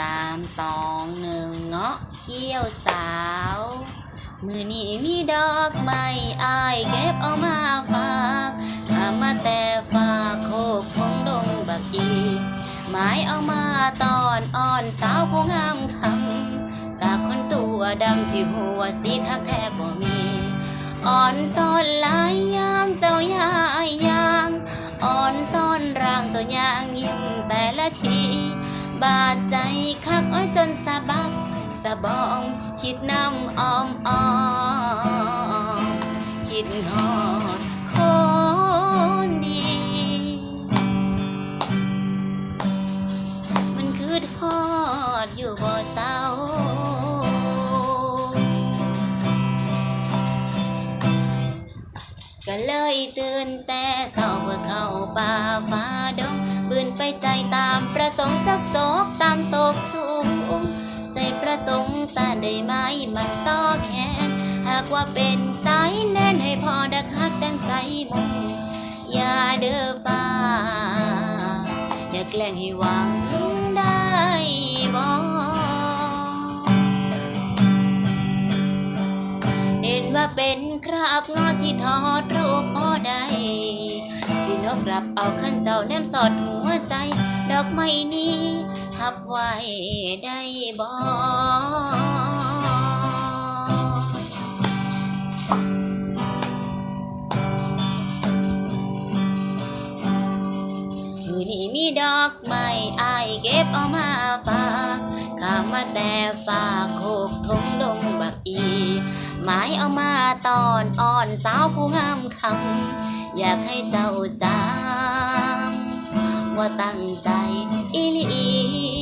สามสองหนึ่งเงาะเกี้ยวสาว มือนี้มีดอกไม้อายเก็บเอามาฝากถามาแต่ฝากโคกคงดงบักอีหมายเอามาตอนอ่อนสาวผู้งามคำจากคนตัวดำที่หัวสีทักแทบบ่มี อ่อนซ่อนลายยามเจ้ายายยาง อ่อนซ่อนร่างเจ้ายางยิ้มแต่ละที บาดใจคักอ้อยจนสะบัก สะบองคิดน้ำออมออมคิดฮอดคนดี มันคือทอดอยู่บ่เศร้าก็เลยตื่นแต่เศร้าเพื่อเข้าป่าฟ้า สงค์จักตกตามตกสูง ใจประสงค์ตาได้ไหมมันต่อแขนหากว่าเป็นสายแน่นให้พอดักฮักดังใจมุ่งอย่าเด้อป่าอย่าแกล้งให้หวังได้บ่เห็นว่าเป็นคราบงอที่ทอดรูปพ่อใด กรับเอาขั้นเจ้าแนมสอดหัวใจ ดอกไม้นี้หับไว้ได้บ่มือนี้มีดอกไม้อายเก็บเอามาฝากข้ามมาแต่ฝากโคกทงดง ตอนอ่อนสาวผู้งามคำอยากให้เจ้าจำว่าตั้งใจอีลี